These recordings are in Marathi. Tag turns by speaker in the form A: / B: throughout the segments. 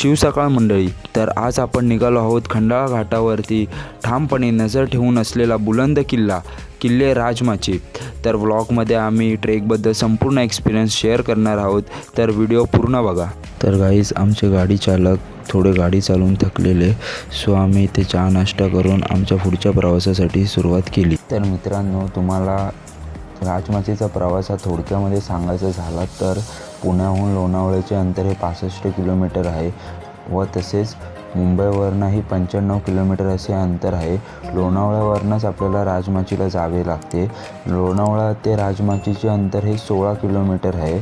A: शिवसकाळ मंडळी तर आज आपण निघालो आहोत खंडाळा घाटावरती. ठामपणे नजर ठेवून असलेला बुलंद किल्ला किल्ले राजमाची. तर व्लॉगमध्ये आम्ही ट्रेकबद्दल संपूर्ण एक्सपिरियन्स शेअर करणार आहोत. तर व्हिडिओ पूर्ण बघा. तर गाईज आमचे गाडी चालक थोडे गाडी चालवून थकलेले सो आम्ही इथे चहा नाश्ता करून आमच्या पुढच्या प्रवासासाठी सुरुवात केली. तर मित्रांनो तुम्हाला राजमाचीचा प्रवास हा थोडक्यामध्ये सांगायचा झाला तर पुण्याहून लोणावळ्याचे अंतर हे पासष्ट किलोमीटर आहे व तसेच मुंबईवरनंही पंच्याण्णव किलोमीटर असे अंतर आहे. लोणावळ्यावरनंच आपल्याला राजमाचीला जावे लागते. लोणावळा ते राजमाचीचे अंतर हे सोळा किलोमीटर आहे.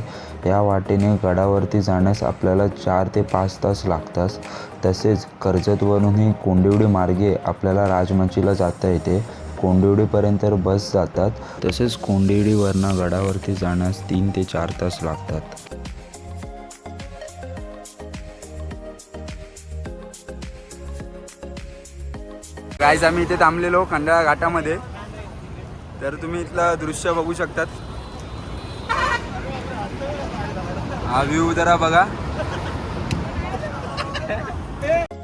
A: या वाटेने गडावरती जाण्यास आपल्याला चार ते पाच तास लागतात. तसेच कर्जतवरूनही कोंडिवडी मार्गे आपल्याला राजमाचीला जाता येते. कोंडिवडीपर्यंत बस जातात तसेच कोंडिवडीवरनं गडावरती जाण्यास तीन ते चार तास लागतात.
B: गायज आम्ही इथे थांबलेलो खंडाळा घाटामध्ये. तर तुम्ही इथलं दृश्य बघू शकतात. हा व्ह्यू जरा बघा.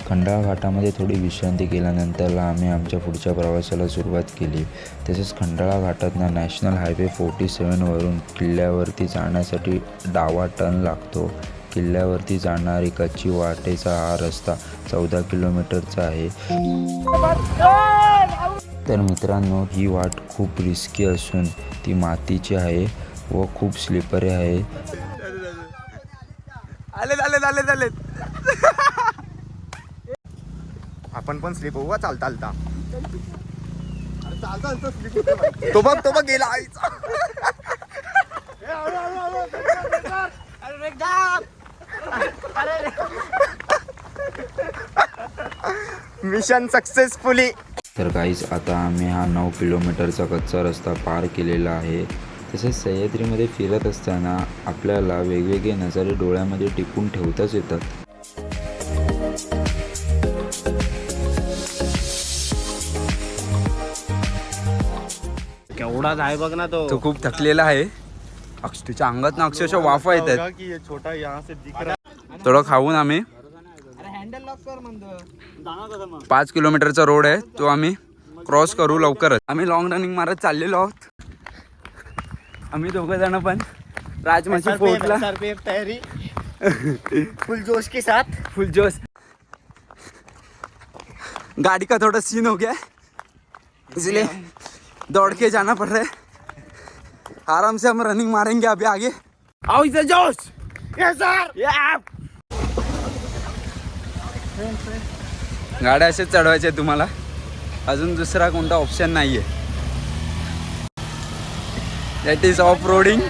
A: खंडाळा घाटामध्ये थोडी विश्रांती केल्यानंतर आम्ही आमच्या पुढच्या प्रवासाला सुरुवात केली. तसेच खंडाळा घाटातनं नॅशनल हायवे फोर्टी सेवनवरून किल्ल्यावरती जाण्यासाठी डावा टर्न लागतो. किल्ल्यावरती जाणारी कच्ची वाटेचा हा रस्ता चौदा किलोमीटरचा आहे. तर मित्रांनो ही वाट खूप रिस्की असून ती मातीची आहे व खूप स्लिपरी आहे.
C: आपण पण स्लिप होऊ. चालता चालता. तो बघ तो बघ गेला आईचा. मिशन सक्सेसफुली
A: तर काहीच आता आम्ही हा नऊ किलोमीटरचा कच्चा रस्ता पार केलेला आहे. तसेच सह्याद्रीमध्ये फिरत असताना आपल्याला वेगवेगळे नजारे डोळ्यामध्ये टिपून ठेवताच येतात.
C: केवढाच आहे बघ ना तो.
B: तो खूप थकलेला आहे. अक्ष त्याच्या अंगात ना अक्षरशः वाफा येतात.
C: की ये छोटा यहाँ से दिख रहा
B: थोडं खाऊन आम्ही. पाच किलोमीटरचा रोड आहे. तो आम्ही क्रॉस करू लवकरच. आम्ही लॉंग रनिंग मारत चाललेलो आहोत. आम्ही दोघं जण पण राजमाची फोर्टला
C: सर पे एक तैयारी. फुल जोश के साथ.
B: फुल जोश. गाड़ी का थोड़ा सीन हो गया. है इसलिए दौड़ के जाना पड़ रहा है। आराम से हम रनिंग मारेंगे अभी आगे। आओ इधर जोश
C: यस सर।
B: गाड्या असेच चढवायच्या तुम्हाला. अजून दुसरा कोणता ऑप्शन नाहीये. That is off roading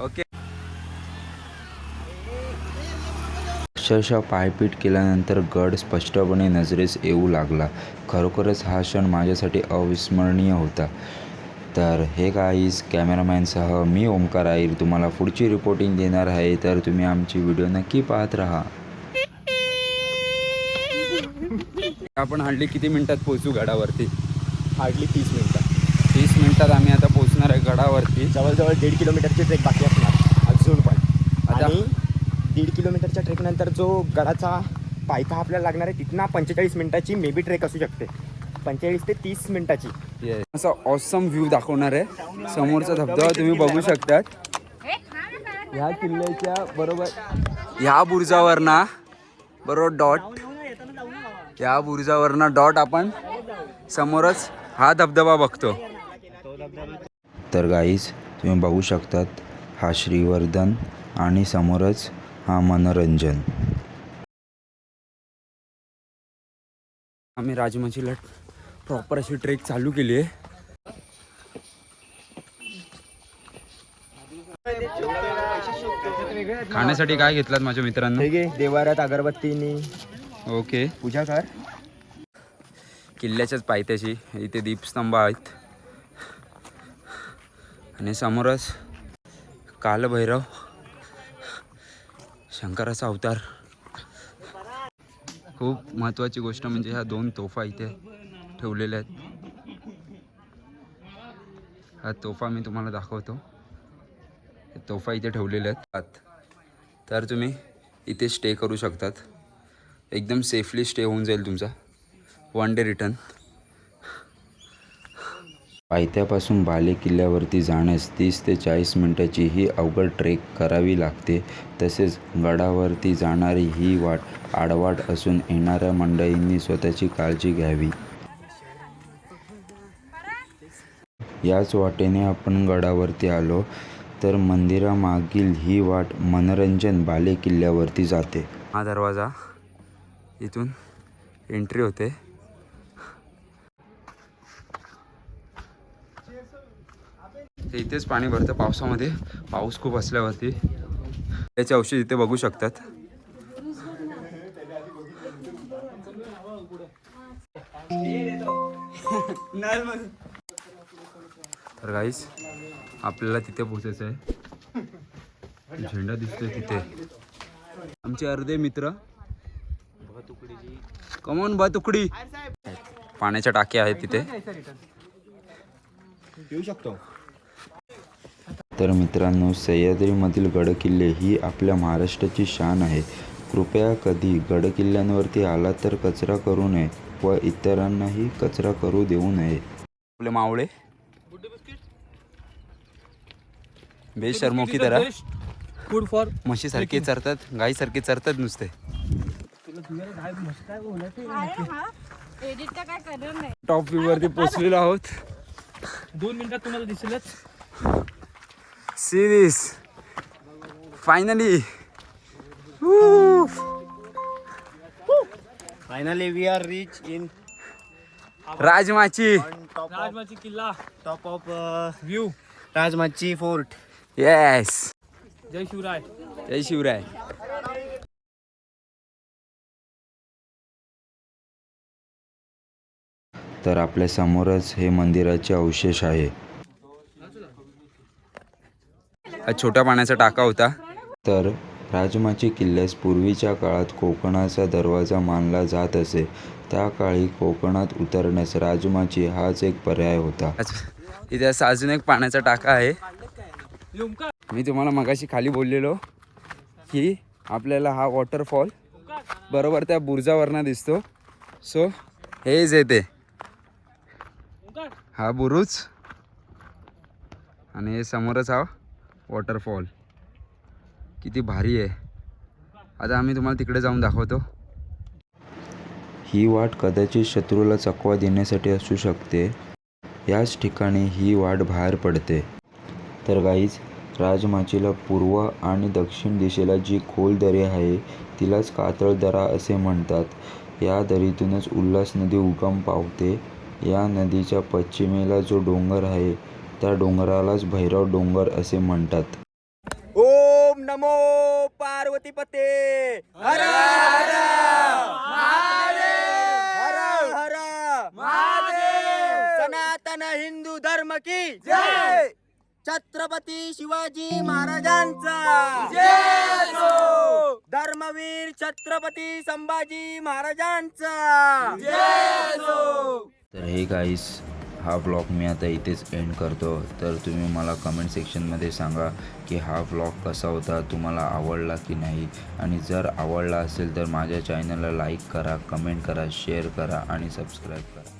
B: okay
A: अक्षरशः पायपीट केल्यानंतर गड स्पष्टपणे नजरेस येऊ लागला. खरोखरच हा क्षण माझ्यासाठी अविस्मरणीय होता. तर हे काहीच कॅमेरामॅनसह मी ओमकार आईर तुम्हाला पुढची रिपोर्टिंग देणार आहे. तर तुम्ही आमची व्हिडिओ नक्की पाहत राहा.
B: आपण हार्डली किती मिनिटात पोहोचू गडावरती?
C: हार्डली तीस मिनिटं
B: तीस मिनिटात आम्ही आता पोहोचणार आहे गडावरती.
C: जवळजवळ दीड किलोमीटरची ट्रेक बाकी असणार. अजून पण.
B: आता-
C: आणि दीड किलोमीटरच्या ट्रेकनंतर जो गडाचा पायथा आपल्याला लागणार आहे तिथनं पंचेचाळीस मिनिटाची मे बी ट्रेक असू शकते. पंचेचाळीस ते तीस मिनिटाची.
B: असा ऑसम व्ह्यू दाखवणार आहे. समोरचा धबधबा तुम्ही बघू शकतात. ह्या किल्ल्याच्या बरोबर ह्या बुर्जावर ना बरोबर डॉट ह्या बुर्जावर ना डॉट आपण समोरच हा धबधबा बघतो.
A: तर गाईज तुम्ही बघू शकतात हा श्रीवर्धन आणि समोरच हा मनोरंजन.
B: आम्ही राजमाचीला प्रॉपर अशी ट्रेक चालू केली आहे. खाण्यासाठी काय घेतलात माझ्या मित्रांनो?
C: आहे देवाऱ्यात अगरबत्तीनी.
B: ओके.
C: पूजा कर.
B: किल्ल्याच्याच पायथ्याशी इथे दीपस्तंभ आहेत. आणि समोरच कालभैरव. शंकराचा अवतार. खूप महत्त्वाची गोष्ट म्हणजे ह्या दोन तोफा इथे ठेवलेल्या आहेत. हा तोफा मी तुम्हाला दाखवतो. तोफा इथे ठेवलेल्या आहेत. आत. तर तुम्ही इथे स्टे करू शकतात. एकदम सेफली स्टे होऊन जाईल तुमचा. वन डे रिटर्न
A: पायथ्यापासून बाले किल्ल्यावरती जाण्यास तीस ते चाळीस मिनटाची ही अवघड ट्रेक करावी लागते. तसेच गडावरती जाणारी ही वाट आडवाट असून येणाऱ्या मंडळींनी स्वतःची काळजी घ्यावी. याच वाटेने आपण गडावरती आलो तर मंदिरामागील ही वाट मनोरंजन बाले किल्ल्यावरती जाते.
B: हा दरवाजा इथून एंट्री होते. ते इथेच पाणी भरतं. पावसामध्ये पाऊस खूप असल्यावरती. त्याचे औषध इथे बघू शकतात. तर गाईस आपल्याला तिथे पोचायचं आहे. झेंडा दिसतोय तिथे. आमचे अर्धे मित्र. कमोन बा तुकडी. पाण्याच्या टाक्या आहेत तिथे.
C: येऊ शकतो.
A: तर मित्रांनो सह्याद्रीमधील गडकिल्ले ही आपल्या महाराष्ट्राची शान आहे. कृपया कधी गडकिल्ल्यांवरती आला तर कचरा करू नये व इतरांनाही कचरा करू देऊ नये.
B: आपले मावळे. बेशर्मो की तरह
D: फूड फॉर
B: म्हशीसारखे चरतात गाईसारखे चरतात नुसते.
E: एडिट तर काय करणार नाही.
B: टॉप व्यू वरती पोचलेलो आहोत.
D: दोन मिनिटात तुम्हाला दिसेलच.
B: Series finally
C: finally we are reach in
B: Rajmachi
C: top
D: Rajmachi. किल्ला.
C: Top of
D: view
C: Rajmachi fort
B: yes
D: जय शिवराय.
B: जय शिवराय.
A: तर आपल्या समोरच हे मंदिराचे अवशेष आहे.
B: हा छोट्या पाण्याचा टाका होता.
A: तर राजमाची किल्ल्यास पूर्वीच्या काळात कोकणाचा दरवाजा मानला जात असे. त्या काळी कोकणात उतरण्यास राजमाची हाच एक पर्याय होता.
B: इथे असा अजून एक पाण्याचा टाका आहे. मी तुम्हाला मगाशी खाली बोललेलो की आपल्याला हा वॉटरफॉल बरोबर त्या बुरुजावरनं दिसतो. सो हेच येते हा बुरुज. आणि हे समोरच हा वॉटरफॉल. किती भारी आहे. आता आम्ही तुम्हाला तिकडे जाऊन दाखवतो.
A: ही वाट कदाचित शत्रूला चकवा देण्यासाठी असू शकते. याच ठिकाणी ही वाट बाहेर पडते. तर गाईज राजमाचीला पूर्व आणि दक्षिण दिशेला जी खोल दरी आहे तिलाच कातळ दरा असे म्हणतात. या दरीतूनच उल्हास नदी उगम पावते. या नदीच्या पश्चिमेला जो डोंगर आहे त्या डोंगरालाच भैरव डोंगर असे म्हणतात.
C: ओम नमो पार्वती पते. हर हर हर हर महादेव. सनातन हिंदू धर्म की जय. छत्रपती शिवाजी महाराजांचा. जय धर्मवीर छत्रपती संभाजी महाराजांचा. जय
A: तर हे गाईस हा ब्लॉग मी आता इथेच एंड करतो. तर तुम्ही मला कमेंट सेक्शनमध्ये सांगा की हा ब्लॉग कसा होता तुम्हाला आवडला की नाही? आणि जर आवडला असेल तर माझ्या चॅनलला लाईक करा कमेंट करा शेअर करा आणि सबस्क्राईब करा.